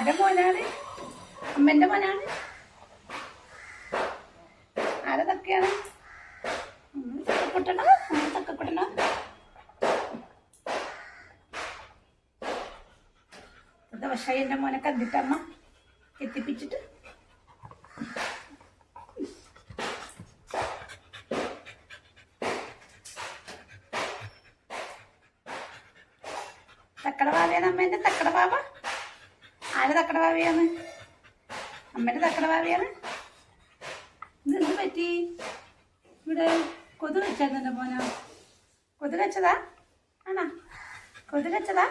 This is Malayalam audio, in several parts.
ആരുടെ മോനാണ്? അമ്മന്റെ മോനാണ്? ആരെ തക്കയാണ് തക്കക്കുട്ടണ തക്കക്കുട്ടണ ദോശായി എന്റെ മോനെ കണ്ടിട്ടമ്മ എത്തിപ്പിച്ചിട്ട്. തക്കട ഭാവിയാണ് അമ്മേന്റെ തക്കട ഭാവ ആര് തക്കട ഭാവിയാണ്? അമ്മയുടെ തക്കട ഭാവിയാണ്? ഇതെന്ത് പറ്റി? ഇവിടെ കൊതു വെച്ചായിരുന്നു പോന കൊതു വെച്ചതാ ആണോ? കൊതു വെച്ചതാ?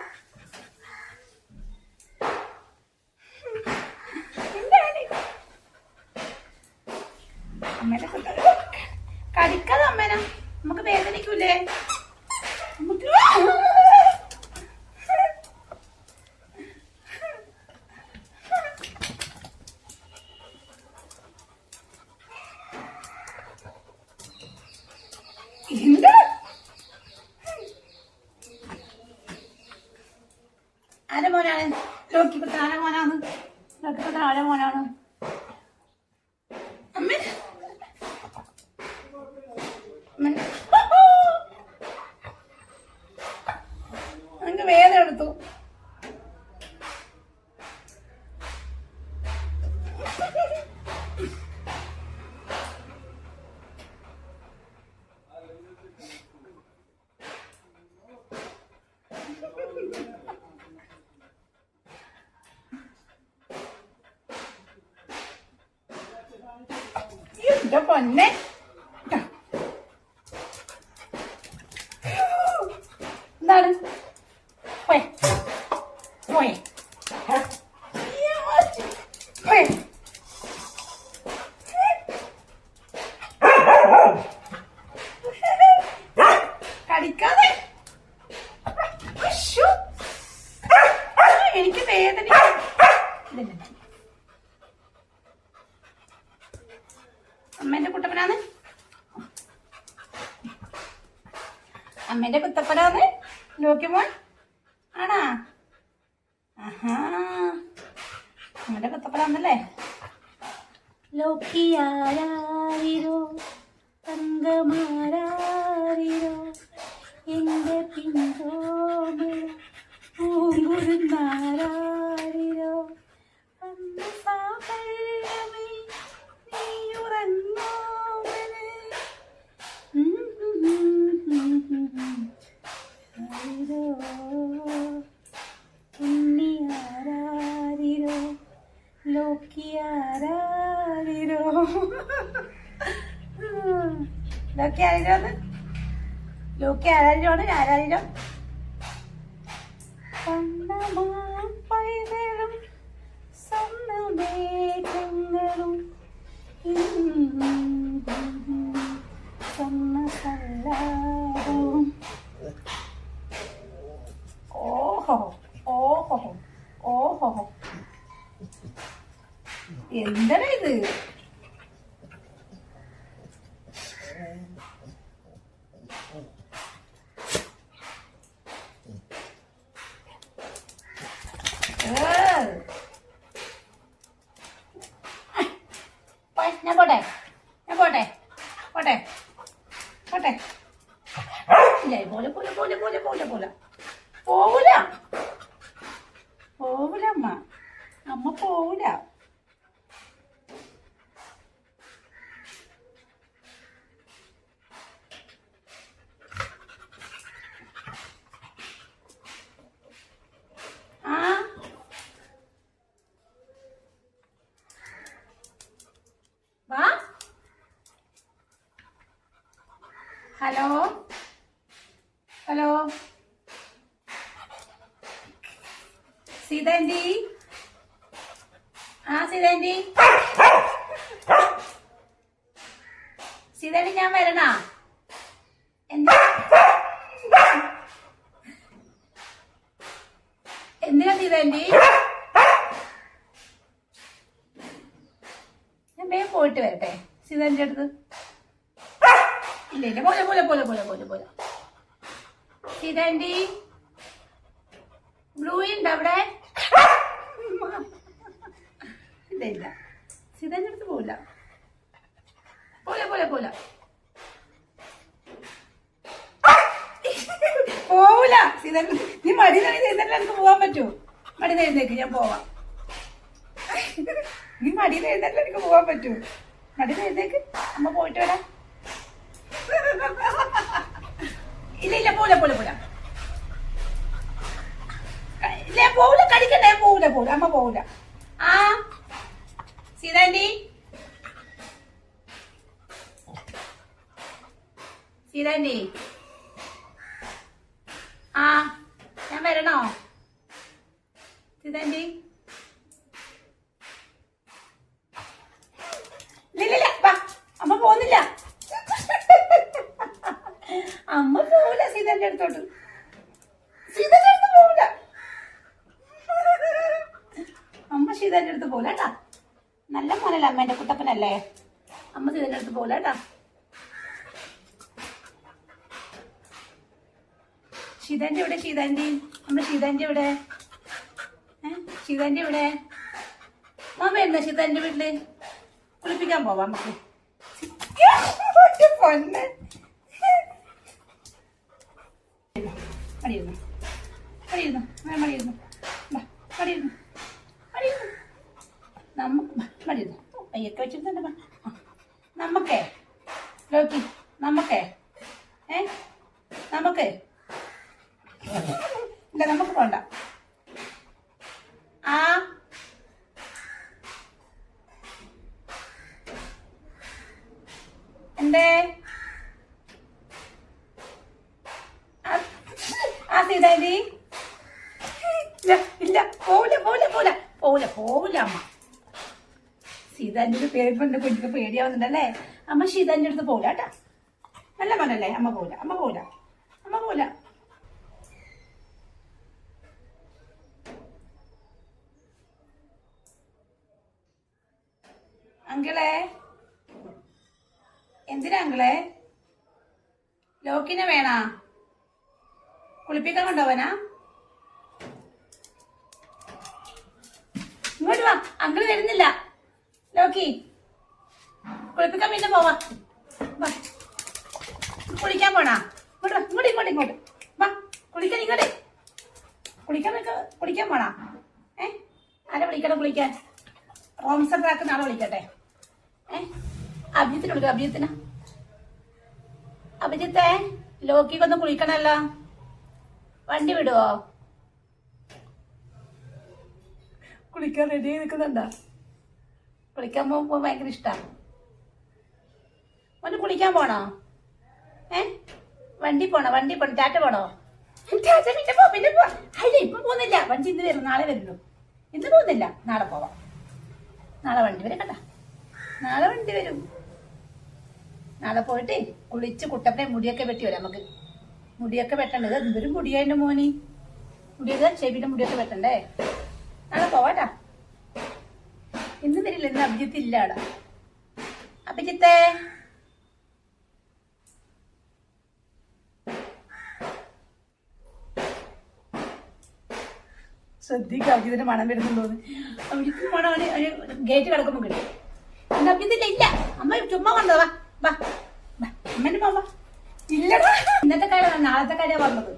അമ്മേനെ കടിക്കാതെ അമ്മേന. നമുക്ക് വേദനിക്കൂലേ നമുക്ക് എന്താ ആരെ മോനാണ്? ലോക്കിപ്പെട്ട ആരെ മോനാണ്? ലോക്കിപ്പെട്ട ആരെ മോനാണ്? പൊന്നെ എന്താണ് പോയെ പോയെ പോയെ അമ്മേന്റെ കുട്ടപ്പനാണ്? അമ്മേന്റെ കുത്തപ്പനാണ് നോക്കിമോൻ ആണാ? അമ്മേന്റെ കുത്തപ്പനാന്നല്ലേ ലോക്കിയാരാരിരോ? തങ്കമാരാരിരോ? എന്റെ പിന്തോ പൂങ്കുരുന്നാരാരിരോ ലോക്കി ആരാരിരോ ലോക്കി ആരാണ്? കണ്ണമാൻ പൈതലും സ്വന്തമേഘങ്ങളും ഓഹോ ഓഹോ ഓഹോ. എന്താണ് ഇത് ഏ. പോയി, ഞാൻ പോട്ടെ ഞാൻ പോട്ടെ പോട്ടെ പോട്ടെ ഇല്ല പോലെ പോലെ പോലെ പോലെ പോലെ പോലെ. പോവൂല. പോവൂല അമ്മ. അമ്മ പോവൂല. ഹലോ? ഞാൻ വരണ? എന്തിനാ ചെയ്തേണ്ടി ഞാൻ വേഗം പോയിട്ട് വരട്ടെ. സീതാന്റെ അടുത്ത്. ഇല്ല പോലെ പോലെ പോലെ പോലെ പോലെ പോലെ. സീതാന്റി ബ്ലൂ ഉണ്ട് അവിടെ? ഇല്ല ഇല്ല. സീതാന്റെ അടുത്ത് പോവില്ല. പോലെ പോലെ പോലെ. നീ മടി എഴുന്നേറ്റ് എനിക്ക് പോകാൻ പറ്റൂ? മടി എഴുന്നേക്ക് ഞാൻ പോവാം. നീ മടി എഴുന്നേറ്റ് എനിക്ക് പോകാൻ പറ്റൂ? മടി എഴുന്നേക്ക് അമ്മ പോയിട്ട് വരാം. ഇല്ല ഇല്ല പോല പോല പോല ഇല്ല പോവില്ല കടിക്കണ്ടേ പോവില്ല പോവില്ല അമ്മ പോവില്ല. ആ സീതാന്റി സീതാന്റി ആ ഞാൻ വരണോ? വാ അമ്മ പോന്നില്ല അമ്മ പോവില്ല സീതന്റെ അടുത്തോട്ട്. സീതന്റെ അടുത്ത് പോവില്ല. അമ്മ സീതന്റെ അടുത്ത് പോവില്ല കേട്ടാ. നല്ല മോനല്ല അമ്മേന്റെ കുട്ടപ്പനല്ലേ? അമ്മ സീതന്റെ അടുത്ത് പോവില്ല കേട്ടാ ഇവിടെ ശീതാന്റെ നമ്മുടെ ശീതാന്റെ എവിടെ ഏ ശീതാന്റെ എവിടെ മാമ എന്താ ശീതാന്റെ വീട്ടിൽ? കുളിപ്പിക്കാൻ പോവാം നമുക്ക്. പൊന്നെ. മടിയിരുന്നു നമുക്ക് ലോക്കി നമുക്കേ ഏ നമുക്ക് നമുക്ക് പോണ്ട. ആ. എന്തേ? ആ- സീതാജി ഇല്ല പോവില്ല പോവില്ല പോവില്ല. പോവില്ല പോവില്ല അമ്മ. സീതാന്റെ പേര് കൊണ്ട് കുഞ്ഞിക്ക് പേടിയാവുന്നുണ്ടല്ലേ? അമ്മ സീതാന്റെ അടുത്ത് പോവില്ല കേട്ടാ. നല്ല മനല്ലേ അമ്മ പോവില്ല അമ്മ പോവില്ല അമ്മ പോവില്ല. അങ്കിളെ? എന്തിനാ അങ്കിളെ? ലോക്കിനെ വേണാ? കുളിപ്പിക്കാൻ കൊണ്ടുപോവനാ? ഇങ്ങോട്ട് വാ. അങ്കിൾ വരുന്നില്ല. ലോക്കി കുളിപ്പിക്കാൻ പിന്നെ പോവാ. കുളിക്കാൻ പോണാ? ഇങ്ങോട്ട് വാ. ഇങ്ങോട്ട് ഇങ്ങോട്ട് ഇങ്ങോട്ട്. വാ. കുളിക്കാൻ ഇങ്ങോട്ട്. കുളിക്കാൻ കുളിക്കാൻ പോണാ? ഏ? ആരെ വിളിക്കണം കുളിക്കാൻ? റോംസ് ആക്കുന്ന ആളെ വിളിക്കട്ടെ. അഭിജിത്തിന് വിളിക്കാം അഭിജിത്തിന്. അഭിജിത്തെ ലോക്കിക്കൊന്ന് കുളിക്കണല്ലോ. വണ്ടി വിടുവോ? കുളിക്കാൻ റെഡി ആയി നിൽക്കുന്നുണ്ടോ? കുളിക്കാൻ പോകുമ്പോൾ ഭയങ്കര ഇഷ്ടമാണ് ഒന്ന് കുളിക്കാൻ പോണോ? ഏ? വണ്ടി പോണോ? വണ്ടി പോണോ? ടാറ്റ പോണോ? ടാറ്റ പിന്നെ പോ പിന്നെ പോ. അല്ല ഇപ്പൊ പോകുന്നില്ല. വണ്ടി ഇന്ന് വരും നാളെ വരുള്ളൂ. ഇന്ന് പോകുന്നില്ല. നാളെ പോവാം. നാളെ വണ്ടി വരെ കണ്ട. നാളെ വണ്ടി വരും. നാളെ പോയിട്ട് കുളിച്ച് കുട്ടപ്പനെ മുടിയൊക്കെ വെട്ടി വരാം നമുക്ക്. മുടിയൊക്കെ വെട്ടണ്ടത് എന്തൊരു മുടിയായിട്ട് മോനി. മുടിയത് ചെവിയുടെ മുടിയൊക്കെ വെട്ടണ്ടേ? നാളെ പോവാട്ടാ. ഇന്ന് വരില്ല ഇന്ന് അഭിജിത്ത് ഇല്ല അവിടെ. അഭിജിത്തേ. ശ്രദ്ധിക്കുക അഭിജിത്തിന്റെ മണം വരുന്നുണ്ടോന്ന്. അഭിജിത്തിന്റെ മണം അവന് ഗേറ്റ് കിടക്കുമ്പോ കിട്ടും. അന്ന് അഭിജിത്തില്ല ഇല്ല. അമ്മ ചുമ്മാ കൊണ്ടോ വാ. അമ്മേന്റെ പോവാ ഇല്ലടാ. ഇന്നത്തെ കാര്യം നാളത്തെ കാര്യ പറഞ്ഞത്.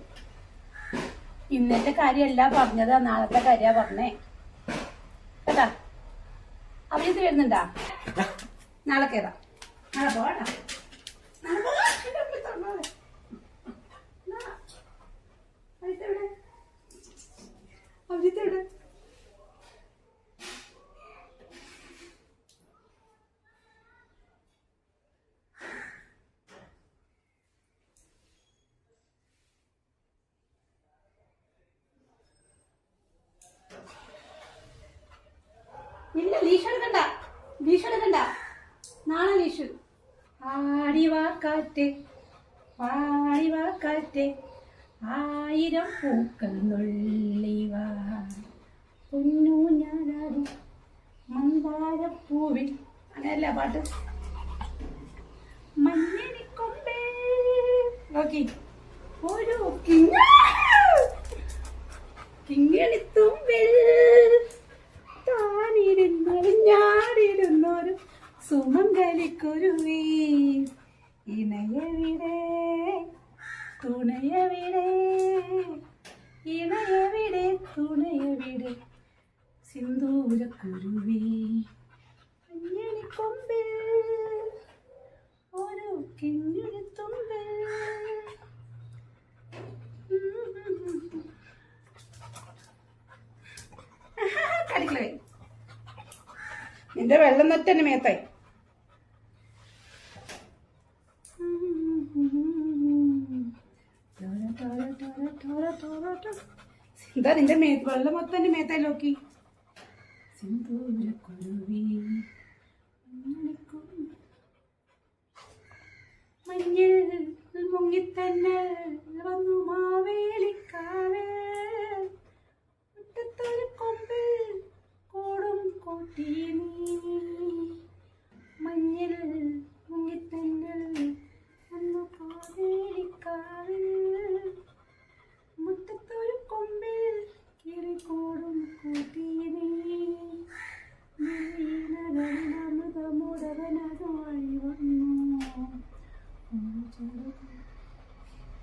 ഇന്നത്തെ കാര്യമല്ല പറഞ്ഞത് നാളത്തെ കാര്യ പറഞ്ഞേ. കേട്ടാ? അഭിജിത്ത് വരുന്നുണ്ടാ? നാളെ കേറാ നാളെ പോവാട്ടാ നാളെ പോവാ എന്റെ അമ്മ തൊണ്ണൂറ്. നാ. അഭിജിത്ത് എവിടെ? അഭിജിത്ത് എവിടെ? ഇല്ല ലീഷ് എടുക്കണ്ട. ലീഷ് എടുക്കണ്ട. നാളെ ലീഷ് ആടിവാ കാറ്റ് ആടിവാ കാറ്റ്. ആയിരം പൂക്കൾ നുള്ളിവാ പൊന്നു മന്ദാരപ്പൂവിൽ. അങ്ങനെയല്ല പാട്ട്? മഞ്ഞണിക്കൊമ്പേ നോക്കി. ഒരു കിങ്ങ. കിങ്ങിണിത്തുമ്പിൽ സുമംഗലിക്കുരുവി ഇണയവിടെ തുണയവിടെ തുണയവിടെ. സിന്ദൂരക്കുരുവി മഞ്ഞണിക്കൊമ്പിൽ ഒരു കിഞ്ഞുത്തുമ്പിൽ കളിക്കളേ നിന്റെ വെള്ളം നൊറ്റന്നെ മേത്തായി. എന്താ നിന്റെ മേത്ത് വെള്ളം മൊത്തം എന്റെ മേത്തായി നോക്കി. സിന്ദൂരക്കുരുവി മുങ്ങിത്തന്നെ വന്നു മാവേലിക്കാവ്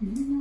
Mm-hmm.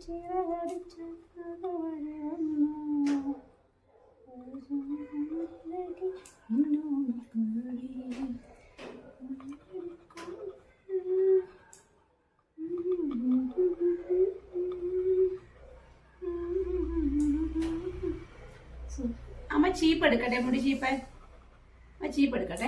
വന്നു അമ്മ ചീപ്പ് എടുക്കട്ടെ മുടി ചീപ്പ്. ചീപ്പ് എടുക്കട്ടെ.